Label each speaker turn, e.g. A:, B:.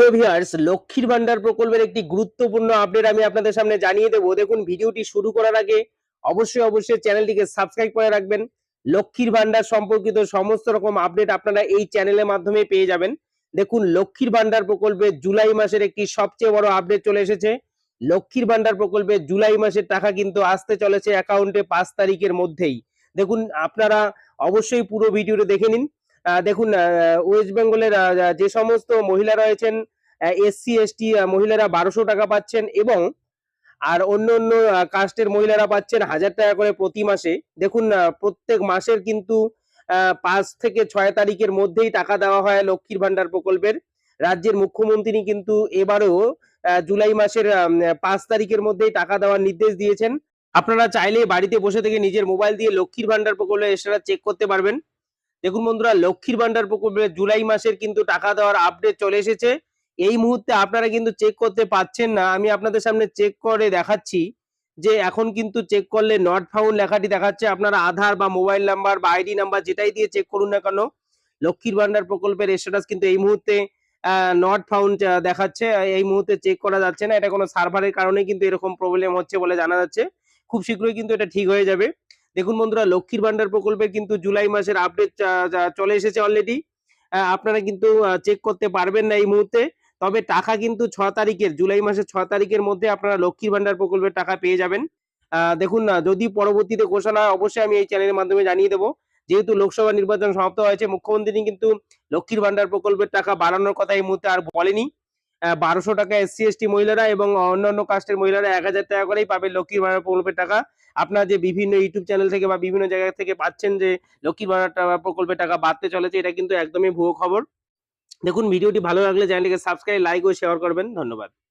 A: প্রিয় ভিউয়ার্স লক্ষ্মীর ভান্ডার প্রকল্পের একটি গুরুত্বপূর্ণ আপডেট আমি আপনাদের সামনে জানিয়ে দেবো। দেখুন, ভিডিওটি শুরু করার আগে অবশ্যই অবশ্যই চ্যানেলটিকে সাবস্ক্রাইব করে রাখবেন। লক্ষ্মীর ভান্ডার সম্পর্কিত সমস্ত রকম আপডেট আপনারা এই চ্যানেলের মাধ্যমে পেয়ে যাবেন। দেখুন, লক্ষ্মীর ভান্ডার প্রকল্পে জুলাই মাসের একটি সবচেয়ে বড় আপডেট চলে এসেছে। লক্ষ্মীর ভান্ডার প্রকল্পে জুলাই মাসের টাকা কিন্তু আসতে চলেছে অ্যাকাউন্টে পাঁচ তারিখের মধ্যেই। দেখুন, আপনারা অবশ্যই পুরো ভিডিওটা দেখে নিন। দেখুন ওয়েস্ট বেঙ্গলের যে সমস্ত মহিলা রয়েছেন এসসি এসটি মহিলারা বারোশো টাকা পাচ্ছেন এবং আর অন্য অন্য কাস্টের মহিলারা পাচ্ছেন হাজার টাকা করে প্রতি মাসে। দেখুন প্রত্যেক মাসের কিন্তু পাঁচ থেকে ছয় তারিখের মধ্যেই টাকা দেওয়া হয় লক্ষ্মীর ভান্ডার প্রকল্পের। রাজ্যের মুখ্যমন্ত্রী কিন্তু এবারেও জুলাই মাসের পাঁচ তারিখের মধ্যেই টাকা দেওয়ার নির্দেশ দিয়েছেন। আপনারা চাইলে বাড়িতে বসে থেকে নিজের মোবাইল দিয়ে লক্ষ্মীর ভান্ডার প্রকল্পে এসে চেক করতে পারবেন। দেখুন বন্ধুরা, লক্ষ্মীর ভান্ডার প্রকল্পে জুলাই মাসের কিন্তু টাকা দেওয়ার আপডেট চলে এসেছে। এই মুহূর্তে আপনারা কিন্তু চেক করতে পাচ্ছেন না। আমি আপনাদের সামনে চেক করে দেখাচ্ছি যে এখন কিন্তু চেক করলে নট ফাউন্ড লেখাটি দেখাচ্ছে। আপনারা আধার বা মোবাইল নাম্বার বা আইডি নাম্বার যেটাই দিয়ে চেক করুন না কেন, লক্ষ্মীর ভান্ডার প্রকল্পের স্ট্যাটাস কিন্তু এই মুহূর্তে নট ফাউন্ড দেখাচ্ছে। এই মুহূর্তে চেক করা যাচ্ছে না। এটা কোনো সার্ভারের কারণে কিন্তু এরকম প্রবলেম হচ্ছে বলে জানা যাচ্ছে। খুব শীঘ্রই কিন্তু এটা ঠিক হয়ে যাবে। দেখুন বন্ধুরা, লক্ষ্মীর ভান্ডার প্রকল্পে কিন্তু জুলাই মাসের আপডেট চলে এসেছে অলরেডি আপনারা কিন্তু চেক করতে পারবেন না এই মুহূর্তে। তবে টাকা কিন্তু ছ তারিখের, জুলাই মাসের ছ তারিখের মধ্যে আপনারা লক্ষ্মীর ভান্ডার প্রকল্পের টাকা পেয়ে যাবেন। দেখুন না, যদি পরবর্তীতে ঘোষণা হয়, অবশ্যই আমি এই চ্যানেলের মাধ্যমে জানিয়ে দেবো। যেহেতু লোকসভা নির্বাচন সমাপ্ত হয়েছে, মুখ্যমন্ত্রী কিন্তু লক্ষ্মীর ভান্ডার প্রকল্পের টাকা বাড়ানোর কথা এই মুহূর্তে আর বলেনি। বারোশো টাকা এসসি এসটি মহিলারা এবং অন্যান্য কাস্টের মহিলারা এক হাজার টাকা করেই পাবে লক্ষ্মীর ভাড়া প্রকল্পের টাকা। আপনার যে বিভিন্ন ইউটিউব চ্যানেল থেকে বা বিভিন্ন জায়গা থেকে পাচ্ছেন যে লক্ষ্মীর ভাড়া প্রকল্পের টাকা বাড়তে চলেছে, এটা কিন্তু একদমই ভুয়ো খবর। দেখুন, ভিডিওটি ভালো লাগলে চ্যানেলটিকে সাবস্ক্রাইব লাইক ও শেয়ার করবেন। ধন্যবাদ।